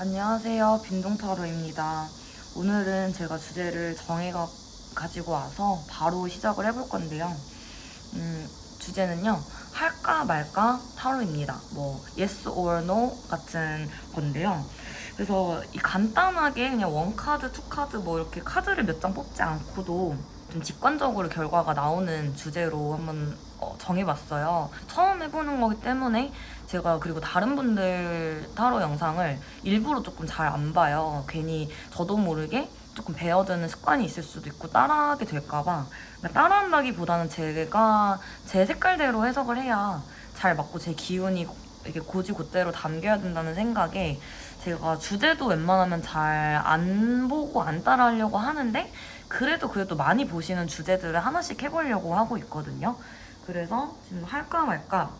안녕하세요. 빈동타로입니다. 오늘은 제가 주제를 정해가 가지고 와서 바로 시작을 해볼 건데요. 음, 주제는요. 할까 말까 타로입니다. 뭐 yes or no 같은 건데요. 그래서 이 간단하게 그냥 원 카드, 투 카드 뭐 이렇게 카드를 몇 장 뽑지 않고도 좀 직관적으로 결과가 나오는 주제로 한번 어, 정해봤어요. 처음 해보는 거기 때문에 제가 그리고 다른 분들 타로 영상을 일부러 조금 잘 안 봐요. 괜히 저도 모르게 조금 배어드는 습관이 있을 수도 있고 따라하게 될까봐 그러니까 따라한다기보다는 제가 제 색깔대로 해석을 해야 잘 맞고 제 기운이 이렇게 고지곧대로 담겨야 된다는 생각에 제가 주제도 웬만하면 잘 안 보고 안 따라하려고 하는데 그래도 그래도 많이 보시는 주제들을 하나씩 해보려고 하고 있거든요. 그래서 지금 할까 말까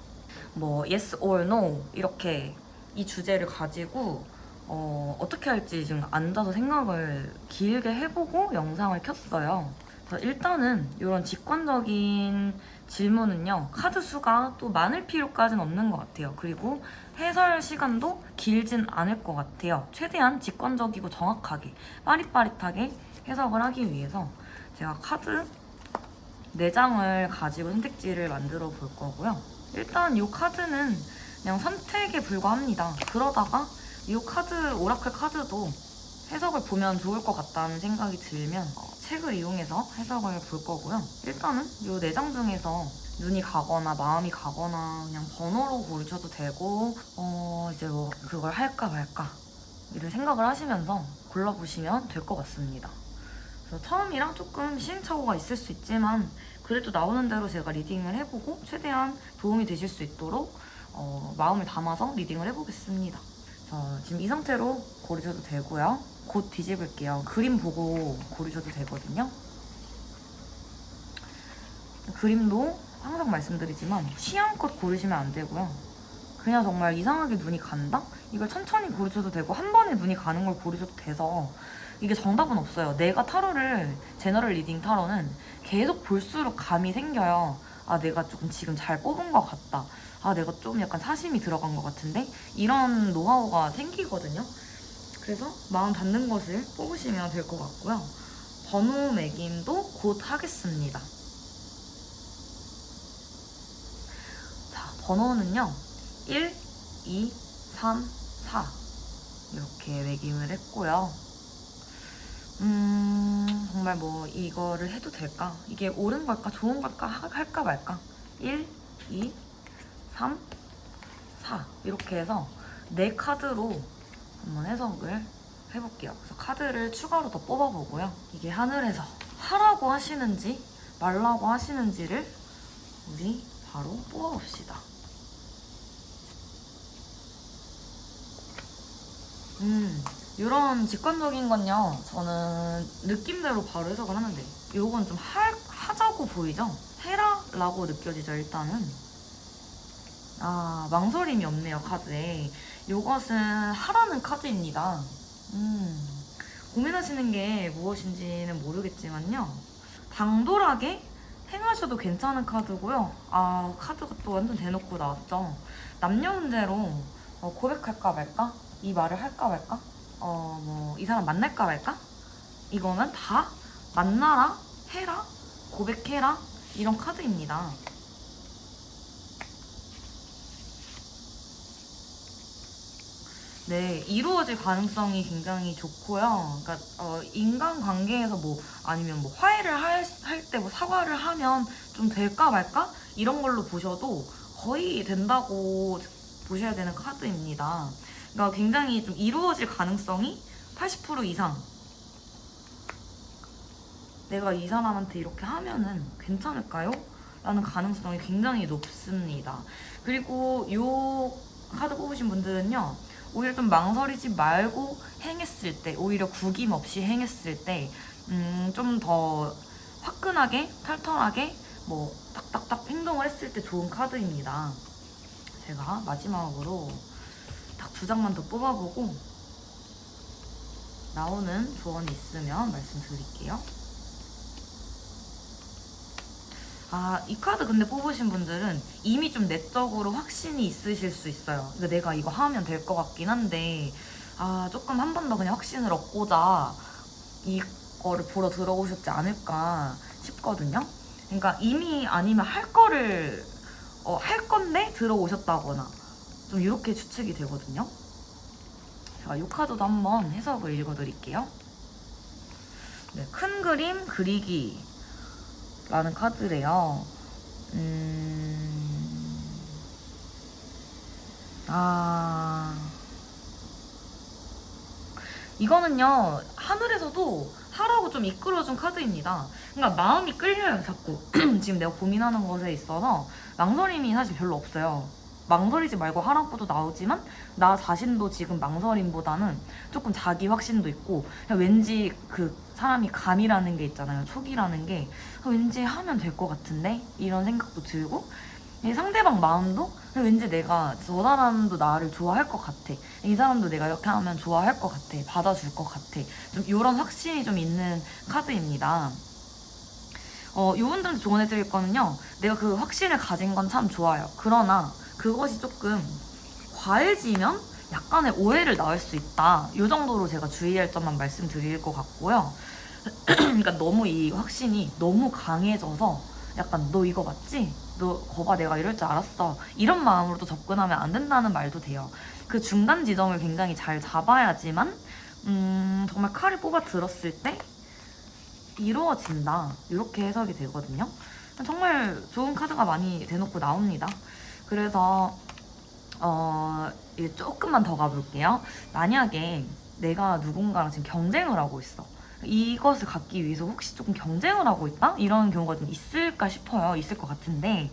뭐 yes or no 이렇게 이 주제를 가지고 어, 어떻게 할지 지금 앉아서 생각을 길게 해보고 영상을 켰어요. 일단은 이런 직관적인 질문은요 카드 수가 또 많을 필요까지는 없는 것 같아요. 그리고 해설 시간도 길진 않을 것 같아요. 최대한 직관적이고 정확하게 빠릿빠릿하게 해석을 하기 위해서 제가 카드 4장을 가지고 선택지를 만들어 볼 거고요. 일단 이 카드는 그냥 선택에 불과합니다. 그러다가 이 카드, 오라클 카드도 해석을 보면 좋을 것 같다는 생각이 들면 어, 책을 이용해서 해석을 볼 거고요. 일단은 이 4장 중에서 눈이 가거나 마음이 가거나 그냥 번호로 고르셔도 되고 어 이제 뭐 그걸 할까 말까 이를 생각을 하시면서 골라보시면 될 것 같습니다. 그래서 처음이랑 조금 시행착오가 있을 수 있지만 그래도 나오는 대로 제가 리딩을 해보고 최대한 도움이 되실 수 있도록 어, 마음을 담아서 리딩을 해보겠습니다. 자, 지금 이 상태로 고르셔도 되고요. 곧 뒤집을게요. 그림 보고 고르셔도 되거든요. 그림도 항상 말씀드리지만 취향껏 고르시면 안 되고요. 그냥 정말 이상하게 눈이 간다? 이걸 천천히 고르셔도 되고 한 번에 눈이 가는 걸 고르셔도 돼서 이게 정답은 없어요. 내가 타로를 제너럴 리딩 타로는 계속 볼수록 감이 생겨요. 아 내가 조금 지금 잘 뽑은 것 같다. 아 내가 좀 약간 사심이 들어간 것 같은데 이런 노하우가 생기거든요. 그래서 마음 닿는 것을 뽑으시면 될 것 같고요. 번호 매김도 곧 하겠습니다. 자 번호는요 1, 2, 3, 4 이렇게 매김을 했고요. 음, 정말 뭐 이거를 해도 될까? 이게 옳은 걸까? 좋은 걸까? 하- 할까 말까? 1, 2, 3, 4 이렇게 해서 네 카드로 한번 해석을 해볼게요. 그래서 카드를 추가로 더 뽑아보고요. 이게 하늘에서 하라고 하시는지 말라고 하시는지를 우리 바로 뽑아봅시다. 음, 이런 직관적인 건요, 저는 느낌대로 바로 해석을 하는데, 요건 좀 할, 하자고 보이죠? 해라 라고 느껴지죠, 일단은. 아, 망설임이 없네요, 카드에. 요것은 하라는 카드입니다. 음, 고민하시는 게 무엇인지는 모르겠지만요. 당돌하게 행하셔도 괜찮은 카드고요. 아, 카드가 또 완전 대놓고 나왔죠. 남녀 문제로 어, 고백할까 말까? 이 말을 할까 말까? 어, 뭐, 이 사람 만날까 말까? 이거는 다 만나라, 해라, 고백해라, 이런 카드입니다. 네, 이루어질 가능성이 굉장히 좋고요. 그러니까 어, 인간 관계에서 뭐 아니면 뭐 화해를 할 때 뭐 사과를 하면 좀 될까 말까 이런 걸로 보셔도 거의 된다고 보셔야 되는 카드입니다. 그러니까 굉장히 좀 이루어질 가능성이 80% 이상. 내가 이 사람한테 이렇게 하면은 괜찮을까요? 라는 가능성이 굉장히 높습니다. 그리고 이 카드 뽑으신 분들은요. 오히려 좀 망설이지 말고 행했을 때, 오히려 구김 없이 행했을 때, 음, 좀 더 화끈하게, 털털하게, 뭐, 딱딱딱 행동을 했을 때 좋은 카드입니다. 제가 마지막으로 딱 두 장만 더 뽑아보고, 나오는 조언이 있으면 말씀드릴게요. 아, 이 카드 근데 뽑으신 분들은 이미 좀 내적으로 확신이 있으실 수 있어요. 그러니까 내가 이거 하면 될 것 같긴 한데, 아 조금 한 번 더 그냥 확신을 얻고자 이거를 보러 들어오셨지 않을까 싶거든요. 그러니까 이미 아니면 할 거를 어, 할 건데 들어오셨다거나 좀 이렇게 추측이 되거든요. 제가 이 카드도 한번 해석을 읽어드릴게요. 네, 큰 그림 그리기라는 카드래요. 음... 아... 이거는요, 하늘에서도 하라고 좀 이끌어준 카드입니다. 그러니까 마음이 끌려요, 자꾸. 지금 내가 고민하는 것에 있어서 망설임이 사실 별로 없어요. 망설이지 말고 하라고도 나오지만 나 자신도 지금 망설임보다는 조금 자기 확신도 있고 왠지 그 사람이 감이라는 게 있잖아요. 촉이라는 게 왠지 하면 될 것 같은데 이런 생각도 들고 이 상대방 마음도 왠지 내가 저 사람도 나를 좋아할 것 같아. 이 사람도 내가 이렇게 하면 좋아할 것 같아. 받아줄 것 같아. 좀 이런 확신이 좀 있는 카드입니다. 어, 이 분들한테 조언해드릴 거는요. 내가 그 확신을 가진 건 참 좋아요. 그러나 그것이 조금 과해지면 약간의 오해를 낳을 수 있다. 이 정도로 제가 주의할 점만 말씀드릴 것 같고요. 그러니까 너무 이 확신이 너무 강해져서 약간 너 이거 맞지? 너 거봐 내가 이럴 줄 알았어. 이런 마음으로 또 접근하면 안 된다는 말도 돼요. 그 중간 지점을 굉장히 잘 잡아야지만 음, 정말 칼을 뽑아 들었을 때 이루어진다. 이렇게 해석이 되거든요. 정말 좋은 카드가 많이 대놓고 나옵니다. 그래서 어, 이제 조금만 더 가볼게요. 만약에 내가 누군가랑 지금 경쟁을 하고 있어. 이것을 갖기 위해서 혹시 조금 경쟁을 하고 있다? 이런 경우가 좀 있을까 싶어요. 있을 것 같은데.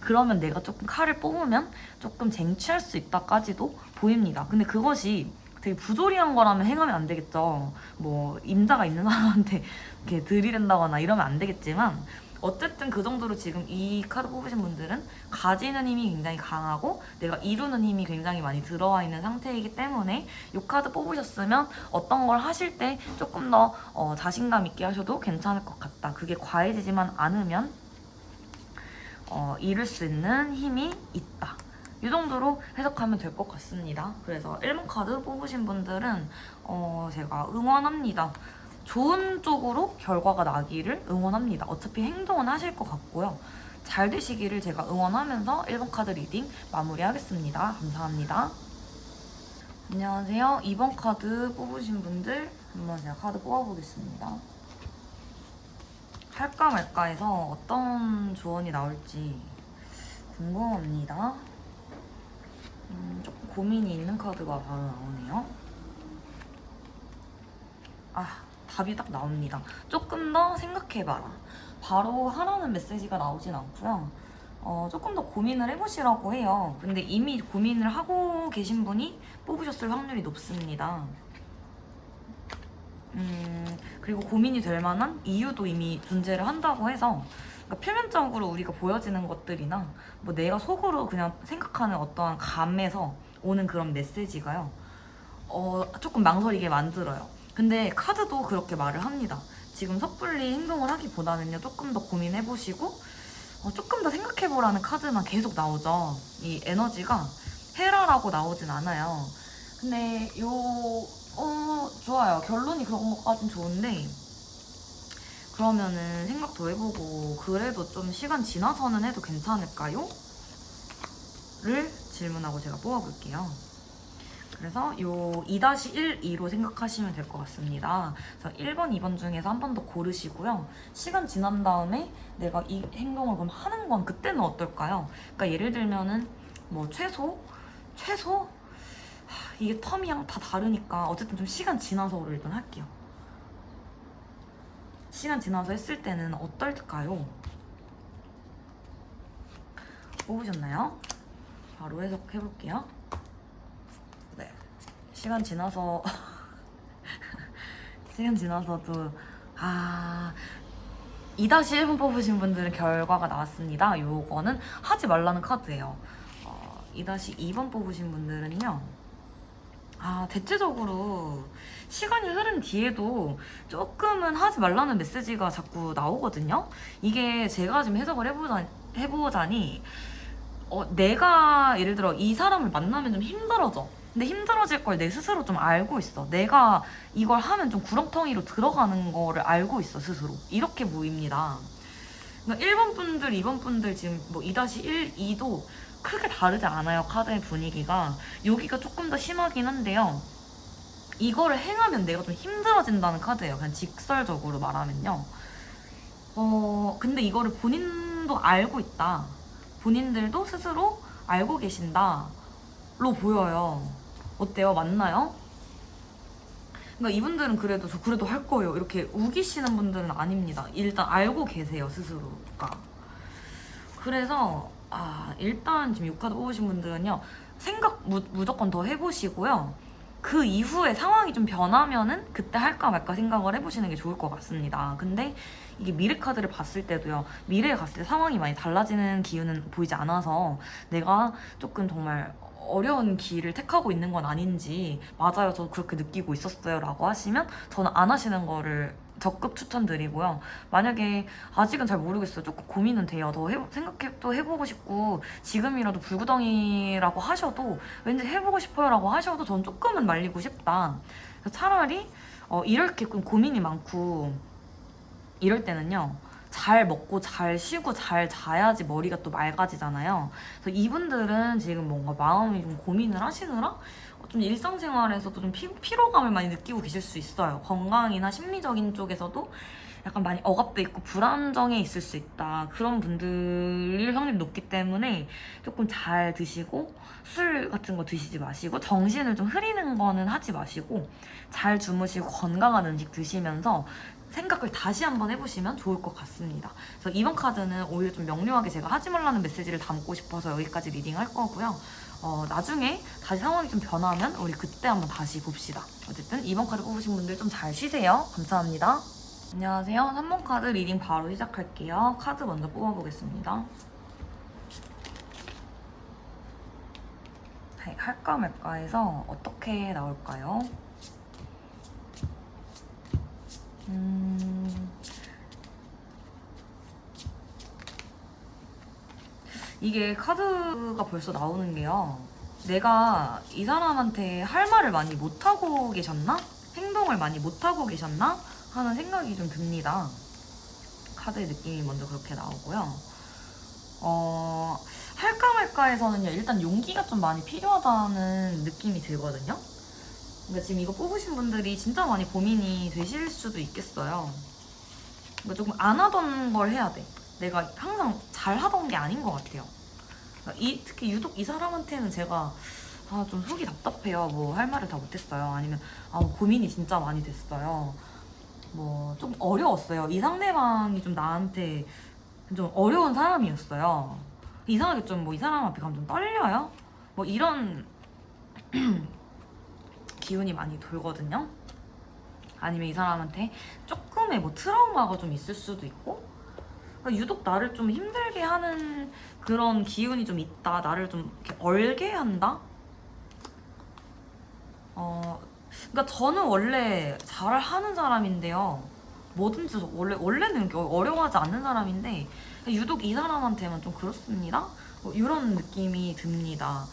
그러면 내가 조금 칼을 뽑으면 조금 쟁취할 수 있다까지도 보입니다. 근데 그것이 되게 부조리한 거라면 행하면 안 되겠죠. 뭐, 임자가 있는 사람한테 이렇게 들이댄다거나 이러면 안 되겠지만, 어쨌든 그 정도로 지금 이 카드 뽑으신 분들은 가지는 힘이 굉장히 강하고 내가 이루는 힘이 굉장히 많이 들어와 있는 상태이기 때문에 이 카드 뽑으셨으면 어떤 걸 하실 때 조금 더 어, 자신감 있게 하셔도 괜찮을 것 같다. 그게 과해지지만 않으면 어, 이룰 수 있는 힘이 있다. 이 정도로 해석하면 될 것 같습니다. 그래서 1번 카드 뽑으신 분들은 어, 제가 응원합니다. 좋은 쪽으로 결과가 나기를 응원합니다. 어차피 행동은 하실 것 같고요. 잘 되시기를 제가 응원하면서 1번 카드 리딩 마무리하겠습니다. 감사합니다. 안녕하세요. 2번 카드 뽑으신 분들 한번 제가 카드 뽑아보겠습니다. 할까 말까 해서 어떤 조언이 나올지 궁금합니다. 음, 조금 고민이 있는 카드가 바로 나오네요. 아, 답이 딱 나옵니다. 조금 더 생각해봐라. 바로 하라는 메시지가 나오진 않고요. 어, 조금 더 고민을 해보시라고 해요. 근데 이미 고민을 하고 계신 분이 뽑으셨을 확률이 높습니다. 음, 그리고 고민이 될 만한 이유도 이미 존재를 한다고 해서 그러니까 표면적으로 우리가 보여지는 것들이나 뭐 내가 속으로 그냥 생각하는 어떠한 감에서 오는 그런 메시지가요. 어, 조금 망설이게 만들어요. 근데 카드도 그렇게 말을 합니다. 지금 섣불리 행동을 하기보다는요, 조금 더 고민해보시고, 어, 조금 더 생각해보라는 카드만 계속 나오죠. 이 에너지가 헤라라고 나오진 않아요. 근데 요, 어, 좋아요. 결론이 그런 것까진 좋은데, 그러면은 생각 더 해보고, 그래도 좀 시간 지나서는 해도 괜찮을까요? 를 질문하고 제가 뽑아볼게요. 그래서 요 2-1, 2로 생각하시면 될 것 같습니다. 그래서 1번, 2번 중에서 한 번 더 고르시고요. 시간 지난 다음에 내가 이 행동을 그럼 하는 건 그때는 어떨까요? 그러니까 예를 들면은 뭐 최소? 최소? 하, 이게 텀이랑 다 다르니까 어쨌든 좀 시간 지나서를 일단 할게요. 시간 지나서 했을 때는 어떨까요? 뽑으셨나요? 바로 해석해볼게요. 네. 시간 지나서 시간 지나서도 아 2-1번 뽑으신 분들은 결과가 나왔습니다. 요거는 하지 말라는 카드예요. 어, 2-2번 뽑으신 분들은요. 아 대체적으로 시간이 흐른 뒤에도 조금은 하지 말라는 메시지가 자꾸 나오거든요. 이게 제가 지금 해석을 해보자, 해보자니 어, 내가 예를 들어 이 사람을 만나면 좀 힘들어져. 근데 힘들어질 걸 내 스스로 좀 알고 있어. 내가 이걸 하면 좀 구렁텅이로 들어가는 거를 알고 있어, 스스로. 이렇게 보입니다. 그러니까 1번 분들, 2번 분들 지금 뭐 2-1, 2도 크게 다르지 않아요, 카드의 분위기가. 여기가 조금 더 심하긴 한데요. 이거를 행하면 내가 좀 힘들어진다는 카드예요. 그냥 직설적으로 말하면요. 어, 근데 이거를 본인도 알고 있다. 본인들도 스스로 알고 계신다. 로 보여요. 어때요? 맞나요? 그러니까 이분들은 그래도 저 그래도 할 거예요. 이렇게 우기시는 분들은 아닙니다. 일단 알고 계세요, 스스로가. 그래서 아, 일단 지금 6카드 뽑으신 분들은요. 생각 무, 무조건 더 해보시고요. 그 이후에 상황이 좀 변하면은 그때 할까 말까 생각을 해보시는 게 좋을 것 같습니다. 근데 이게 미래 카드를 봤을 때도요. 미래에 갔을 때 상황이 많이 달라지는 기운은 보이지 않아서 내가 조금 정말 어려운 길을 택하고 있는 건 아닌지 맞아요. 저 그렇게 느끼고 있었어요. 라고 하시면 저는 안 하시는 거를 적극 추천드리고요. 만약에 아직은 잘 모르겠어요. 조금 고민은 돼요. 더 생각해 또 해보고 싶고 지금이라도 불구덩이라고 하셔도 왠지 해보고 싶어요라고 하셔도 전 조금은 말리고 싶다. 차라리 어, 이렇게 좀 고민이 많고 이럴 때는요. 잘 먹고 잘 쉬고 잘 자야지 머리가 또 맑아지잖아요. 그래서 이분들은 지금 뭔가 마음이 좀 고민을 하시느라 어, 좀 일상생활에서도 좀 피, 피로감을 많이 느끼고 계실 수 있어요. 건강이나 심리적인 쪽에서도 약간 많이 억압돼 있고 불안정해 있을 수 있다. 그런 분들일 확률이 높기 때문에 조금 잘 드시고 술 같은 거 드시지 마시고 정신을 좀 흐리는 거는 하지 마시고 잘 주무시고 건강한 음식 드시면서 생각을 다시 한번 해보시면 좋을 것 같습니다. 그래서 이번 카드는 오히려 좀 명료하게 제가 하지 말라는 메시지를 담고 싶어서 여기까지 리딩 할 거고요. 어, 나중에 다시 상황이 좀 변하면 우리 그때 한번 다시 봅시다. 어쨌든 이번 카드 뽑으신 분들 좀 잘 쉬세요. 감사합니다. 안녕하세요. 3번 카드 리딩 바로 시작할게요. 카드 먼저 뽑아보겠습니다. 네, 할까 말까 해서 어떻게 나올까요? 음... 이게 카드가 벌써 나오는 게요. 내가 이 사람한테 할 말을 많이 못하고 계셨나? 행동을 많이 못하고 계셨나? 하는 생각이 좀 듭니다. 카드의 느낌이 먼저 그렇게 나오고요. 어, 할까 말까 에서는요, 일단 용기가 좀 많이 필요하다는 느낌이 들거든요. 그러니까 지금 이거 뽑으신 분들이 진짜 많이 고민이 되실 수도 있겠어요. 그러니까 조금 안 하던 걸 해야 돼. 내가 항상 잘 하던 게 아닌 것 같아요. 그러니까 이, 특히 유독 이 사람한테는 제가 아, 좀 속이 답답해요. 뭐 할 말을 다 못했어요. 아니면 아, 고민이 진짜 많이 됐어요. 뭐 좀 어려웠어요. 이 상대방이 좀 나한테 좀 어려운 사람이었어요. 이상하게 좀 뭐 이 사람 앞에 가면 좀 떨려요. 뭐 이런 기운이 많이 돌거든요. 아니면 이 사람한테 조금의 뭐 트라우마가 좀 있을 수도 있고 그러니까 유독 나를 좀 힘들게 하는 그런 기운이 좀 있다. 나를 좀 이렇게 얼게 한다. 어, 그러니까 저는 원래 잘 하는 사람인데요. 뭐든지 저 원래 원래는 어려워하지 않는 사람인데 유독 이 사람한테만 좀 그렇습니다. 뭐 이런 느낌이 듭니다.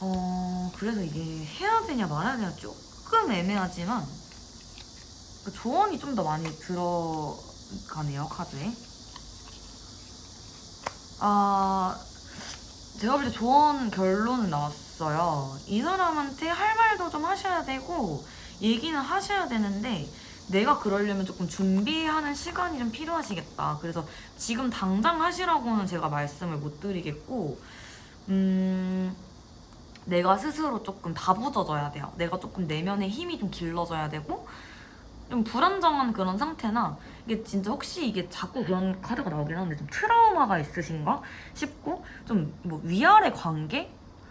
어, 그래서 이게 해야 되냐 말아야 되냐 조금 애매하지만 그 조언이 좀 더 많이 들어가네요 카드에. 아, 제가 볼 때 조언 결론은 나왔어요. 이 사람한테 할 말도 좀 하셔야 되고, 얘기는 하셔야 되는데, 내가 그러려면 조금 준비하는 시간이 좀 필요하시겠다. 그래서 지금 당장 하시라고는 제가 말씀을 못 드리겠고, 음, 내가 스스로 조금 다부져져야 돼요. 내가 조금 내면의 힘이 좀 길러져야 되고, 좀 불안정한 그런 상태나 이게 진짜 혹시 이게 자꾸 그런 카드가 나오긴 하는데 좀 트라우마가 있으신가 싶고 좀 뭐 위아래 관계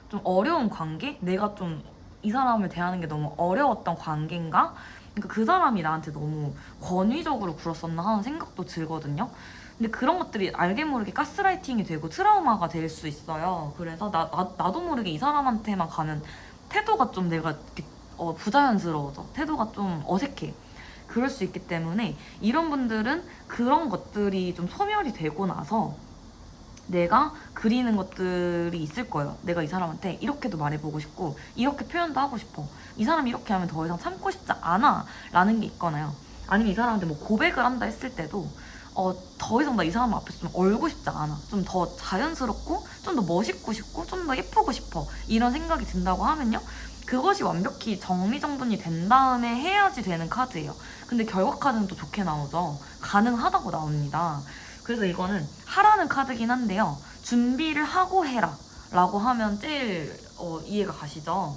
좀 어려운 관계 내가 좀 이 사람을 대하는 게 너무 어려웠던 관계인가 그러니까 그 사람이 나한테 너무 권위적으로 굴었었나 하는 생각도 들거든요. 근데 그런 것들이 알게 모르게 가스라이팅이 되고 트라우마가 될 수 있어요. 그래서 나, 나, 나도 모르게 이 사람한테만 가면 태도가 좀 내가 이렇게 어, 부자연스러워져. 태도가 좀 어색해. 그럴 수 있기 때문에 이런 분들은 그런 것들이 좀 소멸이 되고 나서 내가 그리는 것들이 있을 거예요. 내가 이 사람한테 이렇게도 말해보고 싶고 이렇게 표현도 하고 싶어. 이 사람이 이렇게 하면 더 이상 참고 싶지 않아 라는 게 있거나요. 아니면 이 사람한테 뭐 고백을 한다 했을 때도 어, 더 이상 나 이 사람 앞에서 좀 얼고 싶지 않아. 좀 더 자연스럽고 좀 더 멋있고 싶고 좀 더 예쁘고 싶어. 이런 생각이 든다고 하면요. 그것이 완벽히 정리정돈이 된 다음에 해야지 되는 카드예요. 근데 결과 카드는 또 좋게 나오죠. 가능하다고 나옵니다. 그래서 이거는 하라는 카드긴 한데요. 준비를 하고 해라. 라고 하면 제일 어, 이해가 가시죠?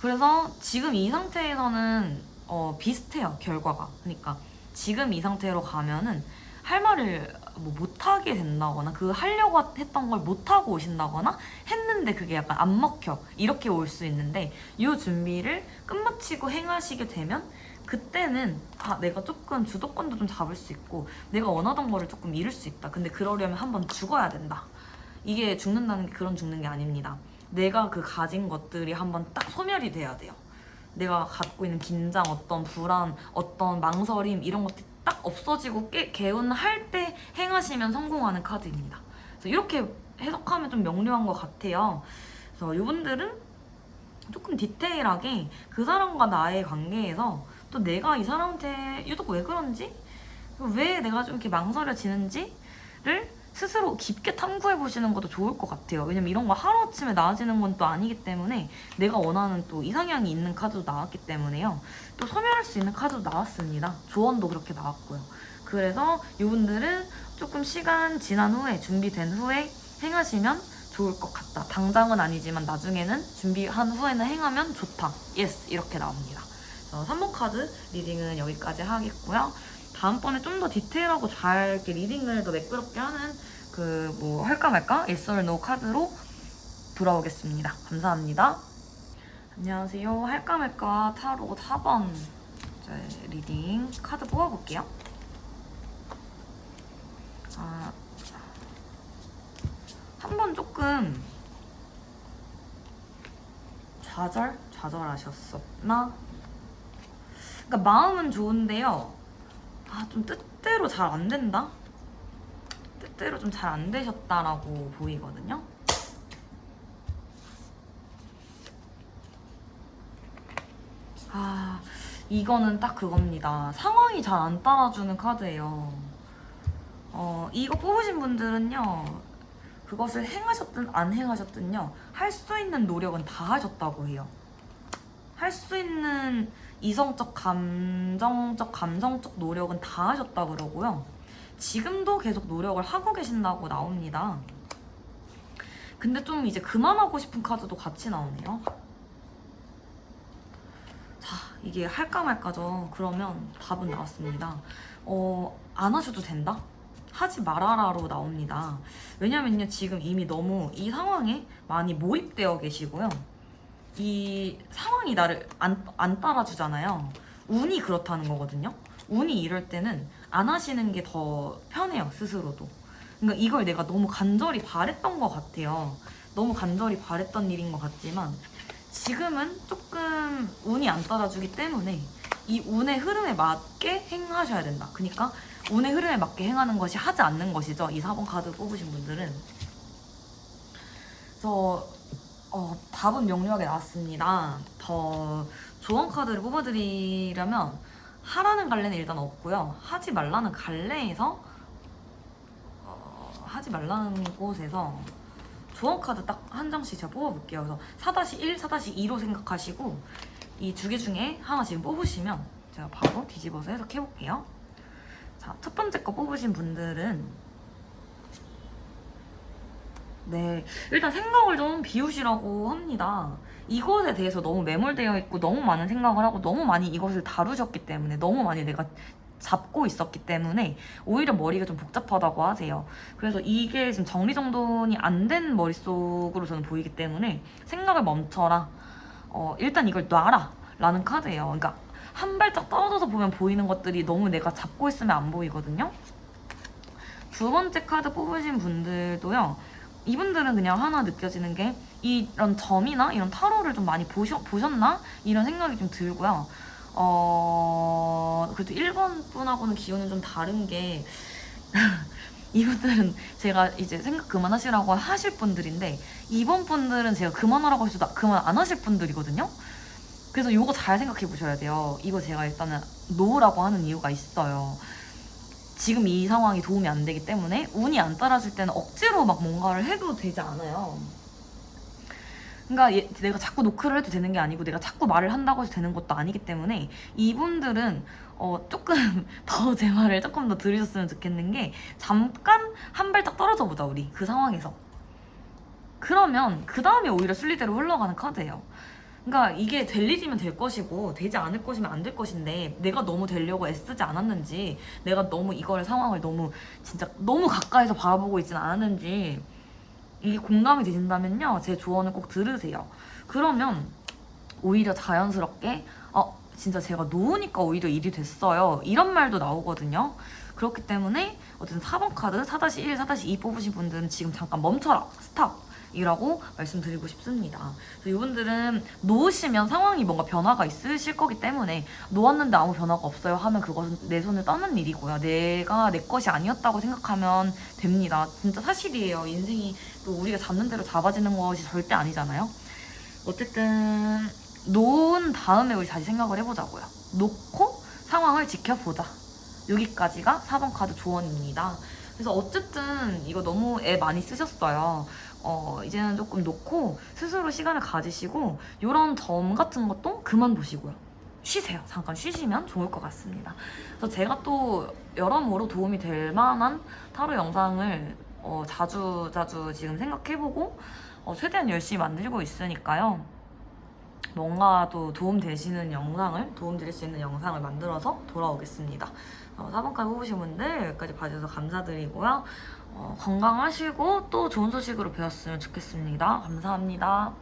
그래서 지금 이 상태에서는 어, 비슷해요. 결과가. 그러니까 지금 이 상태로 가면은 할 말을 뭐 못하게 된다거나 그 하려고 했던 걸 못하고 오신다거나 했는데 그게 약간 안 먹혀. 이렇게 올 수 있는데 이 준비를 끝마치고 행하시게 되면 그때는 아 내가 조금 주도권도 좀 잡을 수 있고 내가 원하던 거를 조금 이룰 수 있다. 근데 그러려면 한번 죽어야 된다. 이게 죽는다는 게 그런 죽는 게 아닙니다. 내가 그 가진 것들이 한번 딱 소멸이 돼야 돼요 내가 갖고 있는 긴장, 어떤 불안, 어떤 망설임 이런 것들이 딱 없어지고 깨, 개운할 때 행하시면 성공하는 카드입니다. 그래서 이렇게 해석하면 좀 명료한 것 같아요. 그래서 이분들은 조금 디테일하게 그 사람과 나의 관계에서 또 내가 이 사람한테 유독 왜 그런지 왜 내가 좀 이렇게 망설여지는지를 스스로 깊게 탐구해 보시는 것도 좋을 것 같아요. 왜냐면 이런 거 하루아침에 나아지는 건 또 아니기 때문에 내가 원하는 또 이상향이 있는 카드도 나왔기 때문에요. 또 소멸할 수 있는 카드도 나왔습니다. 조언도 그렇게 나왔고요. 그래서 이분들은 조금 시간 지난 후에 준비된 후에 행하시면 좋을 것 같다. 당장은 아니지만 나중에는 준비한 후에는 행하면 좋다. 예스 이렇게 나옵니다. 그래서 3번 카드 리딩은 여기까지 하겠고요. 다음번에 좀 더 디테일하고 잘 이렇게 리딩을 더 매끄럽게 하는 그 뭐 할까 말까 no 카드로 돌아오겠습니다. 감사합니다. 안녕하세요. 할까 말까 타로 4번 이제 리딩 카드 뽑아볼게요. 아, 한 번 조금 좌절? 좌절하셨었나? 그러니까 마음은 좋은데요. 아, 좀 뜻대로 잘 안 된다? 뜻대로 좀 잘 안 되셨다라고 보이거든요. 아, 이거는 딱 그겁니다. 상황이 잘 안 따라주는 카드예요. 어, 이거 뽑으신 분들은요, 그것을 행하셨든 안 행하셨든요, 할 수 있는 노력은 다 하셨다고 해요. 할 수 있는 이성적, 감정적, 감성적 노력은 다 하셨다 그러고요. 지금도 계속 노력을 하고 계신다고 나옵니다. 근데 좀 이제 그만하고 싶은 카드도 같이 나오네요. 자, 이게 할까 말까죠. 그러면 답은 나왔습니다. 어, 안 하셔도 된다? 하지 말아라로 나옵니다. 왜냐면요, 지금 이미 너무 이 상황에 많이 몰입되어 계시고요. 이 상황이 나를 안, 안 따라주잖아요. 운이 그렇다는 거거든요. 운이 이럴 때는 안 하시는 게 더 편해요, 스스로도. 그러니까 이걸 내가 너무 간절히 바랬던 것 같아요. 너무 간절히 바랬던 일인 것 같지만 지금은 조금 운이 안 따라주기 때문에 이 운의 흐름에 맞게 행하셔야 된다. 그러니까 운의 흐름에 맞게 행하는 것이 하지 않는 것이죠. 이 4번 카드 뽑으신 분들은. 그래서 어, 답은 명료하게 나왔습니다. 더 좋은 카드를 뽑아드리려면 하라는 갈래는 일단 없고요. 하지 말라는 갈래에서 어, 하지 말라는 곳에서 조언 카드 딱 한 장씩 제가 뽑아볼게요. 그래서 4-1, 4-2로 생각하시고 이 두 개 중에 하나 지금 뽑으시면 제가 바로 뒤집어서 해석해볼게요. 자, 첫 번째 거 뽑으신 분들은 네, 일단 생각을 좀 비우시라고 합니다. 이것에 대해서 너무 매몰되어 있고 너무 많은 생각을 하고 너무 많이 이것을 다루셨기 때문에 너무 많이 내가 잡고 있었기 때문에 오히려 머리가 좀 복잡하다고 하세요. 그래서 이게 지금 정리정돈이 안 된 머릿속으로 저는 보이기 때문에 생각을 멈춰라. 어, 일단 이걸 놔라. 라는 카드예요. 그러니까 한 발짝 떨어져서 보면 보이는 것들이 너무 내가 잡고 있으면 안 보이거든요. 두 번째 카드 뽑으신 분들도요. 이분들은 그냥 하나 느껴지는 게 이런 점이나 이런 타로를 좀 많이 보셔, 보셨나? 이런 생각이 좀 들고요. 어, 그래도 1번 분하고는 기운은 좀 다른 게 이분들은 제가 이제 생각 그만하시라고 하실 분들인데 이번 분들은 제가 그만하라고 나- 그만 안 하실 분들이거든요. 그래서 이거 잘 생각해 보셔야 돼요. 이거 제가 일단은 노라고 하는 이유가 있어요. 지금 이 상황이 도움이 안 되기 때문에 운이 안 따라줄 때는 억지로 막 뭔가를 해도 되지 않아요. 그러니까 얘- 내가 자꾸 노크를 해도 되는 게 아니고 내가 자꾸 말을 한다고 해서 되는 것도 아니기 때문에 이분들은 어 조금 더 제 말을 조금 더 들으셨으면 좋겠는 게 잠깐 한 발짝 떨어져 보자 우리 그 상황에서 그러면 그 다음에 오히려 순리대로 흘러가는 카드예요. 그러니까 이게 될 일이면 될 것이고 되지 않을 것이면 안 될 것인데 내가 너무 되려고 애쓰지 않았는지 내가 너무 이걸 상황을 너무 진짜 너무 가까이서 바라보고 있진 않았는지 이게 공감이 되신다면요 제 조언을 꼭 들으세요. 그러면 오히려 자연스럽게 어 진짜 제가 놓으니까 오히려 일이 됐어요 이런 말도 나오거든요. 그렇기 때문에 어쨌든 4번 카드 4-1, 4-2 뽑으신 분들은 지금 잠깐 멈춰라 스탑 이라고 말씀드리고 싶습니다. 이분들은 놓으시면 상황이 뭔가 변화가 있으실 거기 때문에 놓았는데 아무 변화가 없어요 하면 그것은 내 손을 떠는 일이고요. 내가 내 것이 아니었다고 생각하면 됩니다. 진짜 사실이에요. 인생이 또 우리가 잡는 대로 잡아지는 것이 절대 아니잖아요. 어쨌든 놓은 다음에 우리 다시 생각을 해보자고요. 놓고 상황을 지켜보자. 여기까지가 4번 카드 조언입니다. 그래서 어쨌든 이거 너무 애 많이 쓰셨어요. 어, 이제는 조금 놓고 스스로 시간을 가지시고 이런 점 같은 것도 그만 보시고요. 쉬세요. 잠깐 쉬시면 좋을 것 같습니다. 그래서 제가 또 여러모로 도움이 될 만한 타로 영상을 어, 자주 자주 지금 생각해보고 어, 최대한 열심히 만들고 있으니까요. 뭔가 또 도움 되시는 영상을 도움 드릴 수 있는 영상을 만들어서 돌아오겠습니다. 어, 4번까지 뽑으신 분들 여기까지 봐주셔서 감사드리고요. 어, 건강하시고 또 좋은 소식으로 뵈었으면 좋겠습니다. 감사합니다.